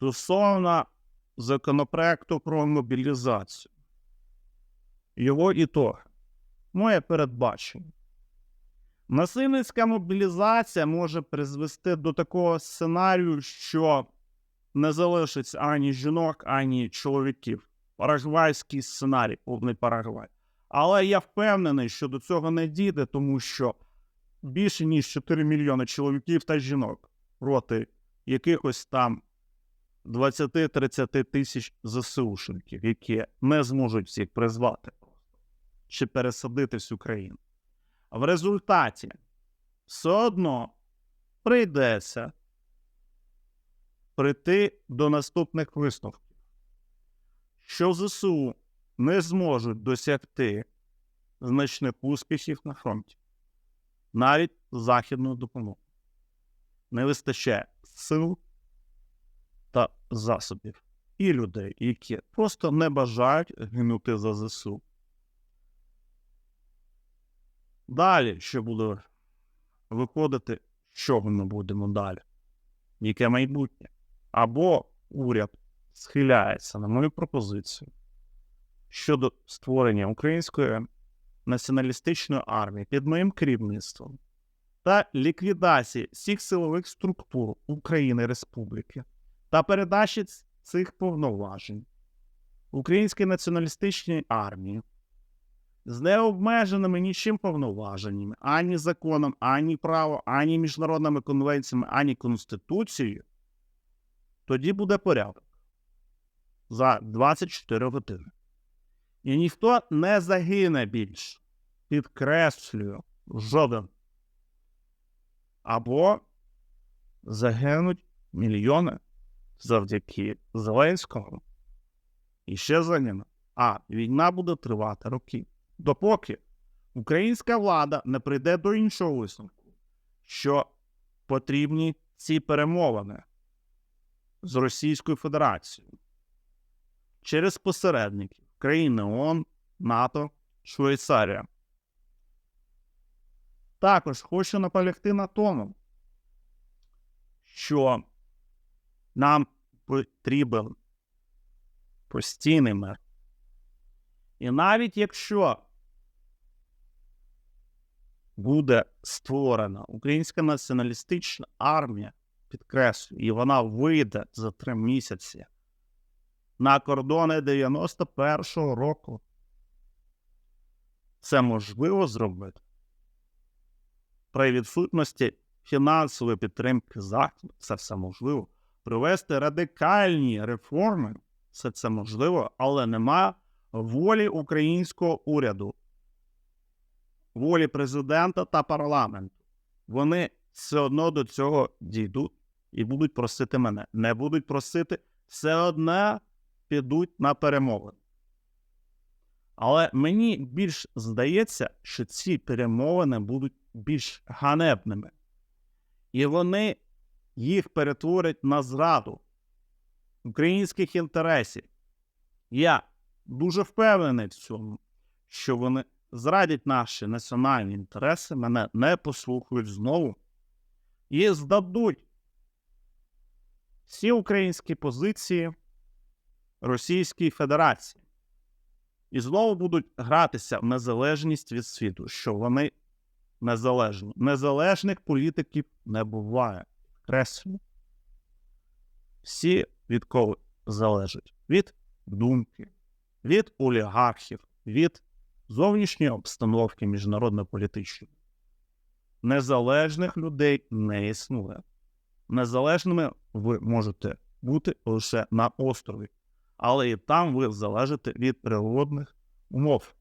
Стосовно законопроекту про мобілізацію, його ітоги, моє передбачення. Насильницька мобілізація може призвести до такого сценарію, що не залишиться ані жінок, ані чоловіків. Парагвайський сценарій, повний Парагвай. Але я впевнений, що до цього не дійде, тому що більше ніж 4 мільйони чоловіків та жінок проти якихось там 20-30 тисяч ЗСУшників, які не зможуть всіх призвати чи пересадити всю країну. А в результаті все одно прийдеться прийти до наступних висновків, що ЗСУ не зможуть досягти значних успіхів на фронті, навіть західну допомогу. Не вистачає сил засобів і людей, які просто не бажають гинути за ЗСУ. Далі, що буде виходити, що ми будемо далі? Яке майбутнє? Або уряд схиляється на мою пропозицію щодо створення української націоналістичної армії під моїм керівництвом та ліквідації всіх силових структур України Республіки та передачі цих повноважень Українській націоналістичній армії з необмеженими нічим повноваженнями, ані законом, ані правом, ані міжнародними конвенціями, ані Конституцією, тоді буде порядок за 24 години. І ніхто не загине більше. Підкреслюю, жоден. Або загинуть мільйони завдяки Зеленському. І ще загине. А війна буде тривати роки. Допоки українська влада не прийде до іншого висновку, що потрібні ці перемовини з Російською Федерацією через посередників країни ООН, НАТО, Швейцарія. Також хочу наполягти на тому, що нам потрібен постійний мир. І навіть якщо буде створена українська націоналістична армія, підкреслюю, і вона вийде за три місяці на кордони 91-го року, це можливо зробити при відсутності фінансової підтримки Заходу, це все можливо. Провести радикальні реформи, все це можливо, але немає волі українського уряду, волі президента та парламенту. Вони все одно до цього дійдуть і будуть просити мене. Не будуть просити, все одно підуть на перемовини. Але мені більш здається, що ці перемовини будуть більш ганебними. І вони їх перетворять на зраду українських інтересів. Я дуже впевнений в цьому, що вони зрадять наші національні інтереси, мене не послухають знову і здадуть всі українські позиції Російській Федерації. І знову будуть гратися в незалежність від світу, що вони незалежні. Незалежних політиків не буває. Креслю. Всі від кого залежать? Від думки, від олігархів, від зовнішньої обстановки міжнародно-політичної. Незалежних людей не існує. Незалежними ви можете бути лише на острові, але і там ви залежите від природних умов,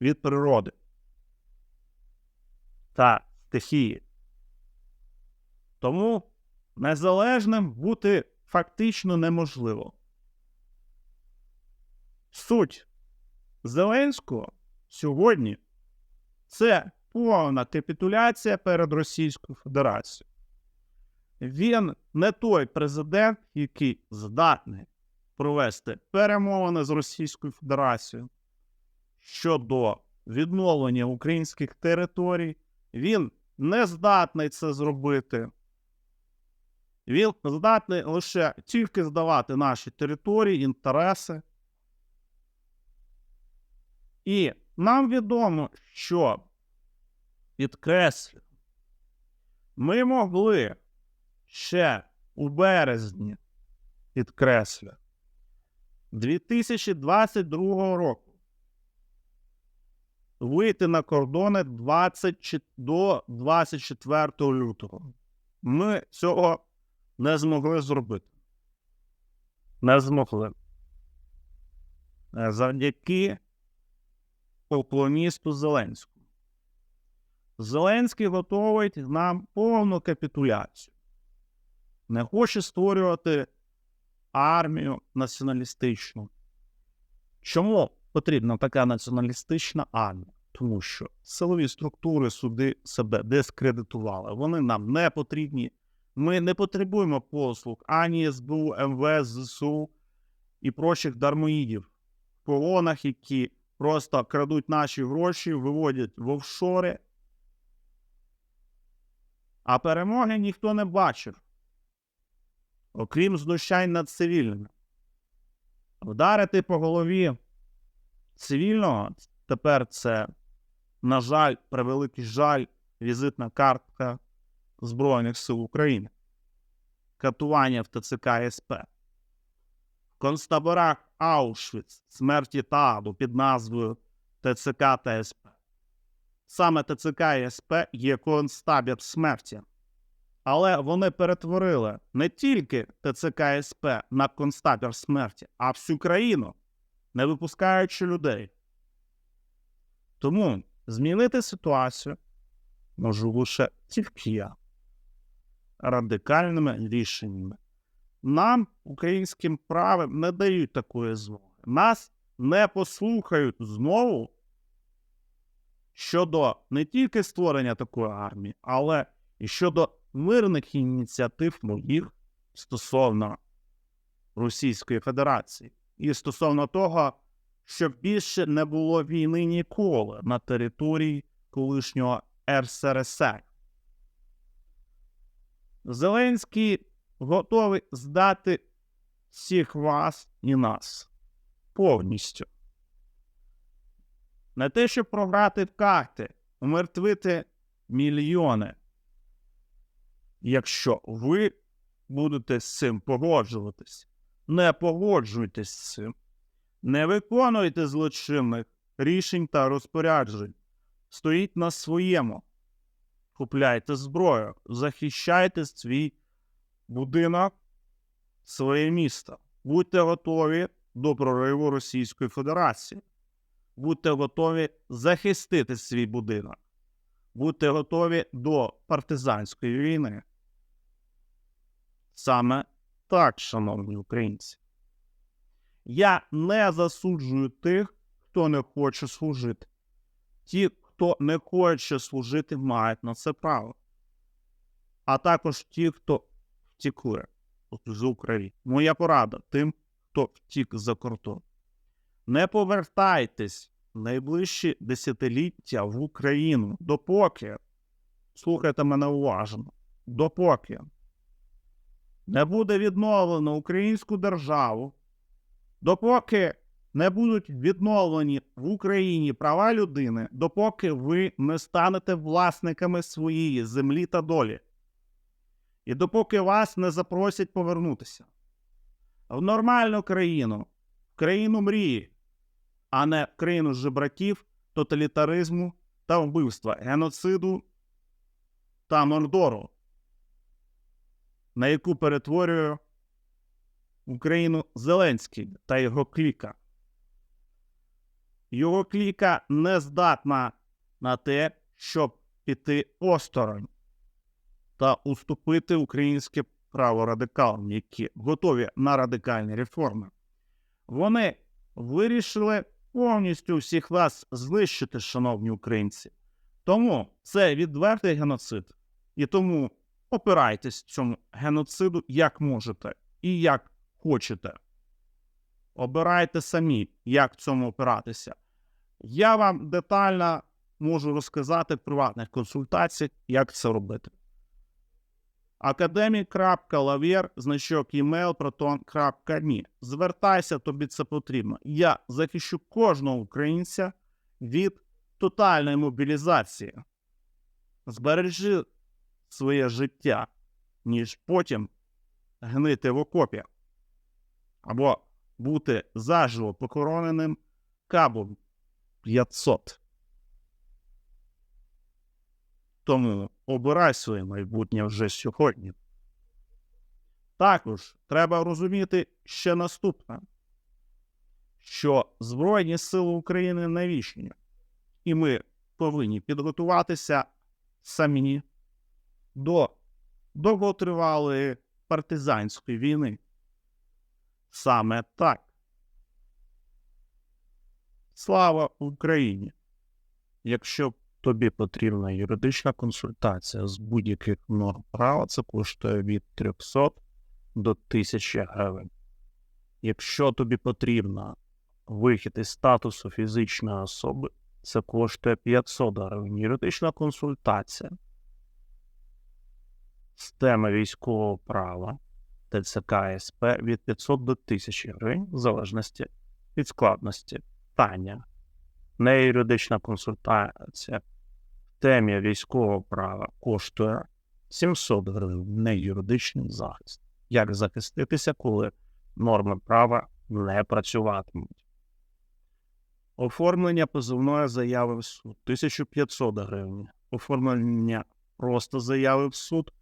від природи та стихії. Тому незалежним бути фактично неможливо. Суть Зеленського сьогодні це повна капітуляція перед Російською Федерацією. Він не той президент, який здатний провести перемовини з Російською Федерацією щодо відновлення українських територій. Він не здатний це зробити. Він здатний лише тільки здавати наші території, інтереси. І нам відомо, що підкреслю, ми могли ще у березні, підкреслю, 2022 року вийти на кордони 20, до 24 лютого. Ми цього не змогли зробити. Не змогли. Е, Завдяки полклоністу Зеленському. Зеленський готовить нам повну капітуляцію. Не хоче створювати армію націоналістичну. Чому потрібна така націоналістична армія? Тому що силові структури суди себе дискредитували. Вони нам не потрібні. Ми не потребуємо послуг ані СБУ, МВС, ЗСУ і прочих дармоїдів в полонах, які просто крадуть наші гроші, виводять в офшори. А перемоги ніхто не бачив, окрім знущань над цивільними. Вдарити по голові цивільного тепер це, на жаль, превеликий жаль, візитна картка Збройних сил України, катування в ТЦК СП. В концтаборах Аушвіц, смерті та під назвою ТЦК та СП. Саме ТЦК і СП є концтабір смерті. Але вони перетворили не тільки ТЦК і СП на концтабір смерті, а всю країну, не випускаючи людей. Тому змінити ситуацію можу лише тільки я радикальними рішеннями. Нам, українським правим, не дають такої змоги. Нас не послухають знову щодо не тільки створення такої армії, але і щодо мирних ініціатив моїх стосовно Російської Федерації і стосовно того, щоб більше не було війни ніколи на території колишнього РСРСР. Зеленський готовий здати всіх вас і нас повністю. Не те, щоб програти в карти, умертвити мільйони. Якщо ви будете з цим погоджуватись, не погоджуйтесь з цим, не виконуйте злочинних рішень та розпоряджень. Стоїть на своєму. Купляйте зброю, захищайте свій будинок, своє місто. Будьте готові до прориву Російської Федерації. Будьте готові захистити свій будинок. Будьте готові до партизанської війни. Саме так, шановні українці. Я не засуджую тих, хто не хоче служити. Ті, хто не хоче служити, мають на це право. А також ті, хто втікли з України. Моя порада тим, хто втік за кордон. Не повертайтесь найближчі десятиліття в Україну, допоки, слухайте мене уважно, допоки не буде відновлено українську державу, допоки не будуть відновлені в Україні права людини, допоки ви не станете власниками своєї землі та долі. І допоки вас не запросять повернутися в нормальну країну, в країну мрії, а не в країну жебраків, тоталітаризму та вбивства, геноциду та мордору, на яку перетворює Україну Зеленський та його кліка. Його кліка не здатна на те, щоб піти осторонь та уступити українське право радикалам, які готові на радикальні реформи. Вони вирішили повністю всіх вас знищити, шановні українці. Тому це відвертий геноцид. І тому опирайтесь цьому геноциду як можете і як хочете. Обирайте самі, як цьому опиратися. Я вам детально можу розказати в приватних консультаціях, як це робити. Академік.лавєр, значок email, proton.me. Звертайся, тобі це потрібно. Я захищу кожного українця від тотальної мобілізації. Збережи своє життя, ніж потім гнити в окопі або бути заживо похороненим кабом 500. Тому обирай своє майбутнє вже сьогодні. Також треба розуміти ще наступне, що Збройні Сили України не вічні, і ми повинні підготуватися самі до довготривалої партизанської війни. Саме так. Слава Україні! Якщо тобі потрібна юридична консультація з будь-яких норм права, це коштує від 300 до 1000 гривень. Якщо тобі потрібна вихід із статусу фізичної особи, це коштує 500 гривень. Юридична консультація з теми військового права ТЦК СП від 500 до 1000 гривень, в залежності від складності питання. Не юридична консультація в темі військового права коштує 700 гривень, не юридичний захист. Як захиститися, коли норми права не працюватимуть? Оформлення позовної заяви в суд 1500 гривень. Оформлення просто заяви в суд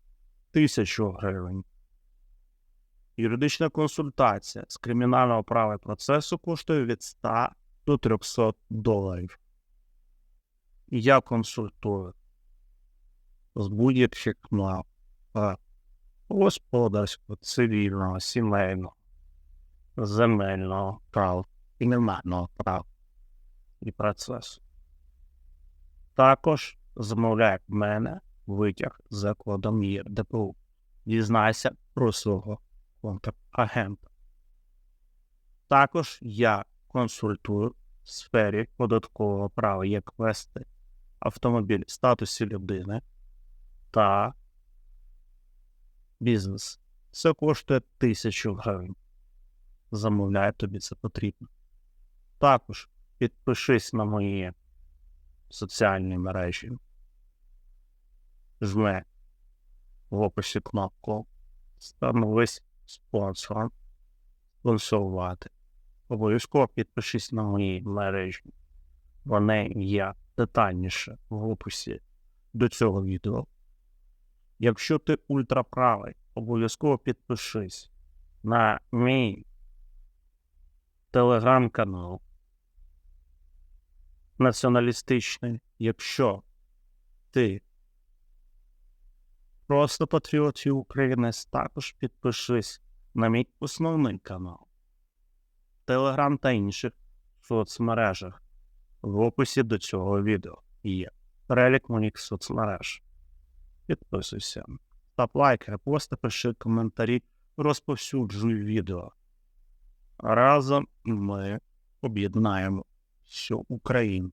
1000 гривень. Юридична консультація з кримінального права і процесу коштує від 100 до 300 доларів. Я консультую з будь-яких норм е, господарського, цивільного, сімейного, земельного права, кримінального права і процесу. Також замовляє в мене витяг з закладом ЄРДПУ. Дізнайся про свого контрагента. Також я консультую в сфері податкового права, як вести автомобіль в статусі людини та бізнес. Це коштує тисячу гривень. Замовляю, тобі це потрібно. Також підпишись на мої соціальні мережі. Жми в описі кнопку Становись спонсором. Спонсорувати. Обов'язково підпишись на мої мережі. Вони є детальніше в описі до цього відео. Якщо ти ультраправий, обов'язково підпишись на мій телеграм-канал націоналістичний. Якщо ти просто патріот України, також підпишись на мій основний канал. Телеграм та інших соцмережах. В описі до цього відео є перелік моїх соцмереж. Підписуйся. Став лайк, репости, пиши коментарі, розповсюджуй відео. Разом ми об'єднаємо всю Україну.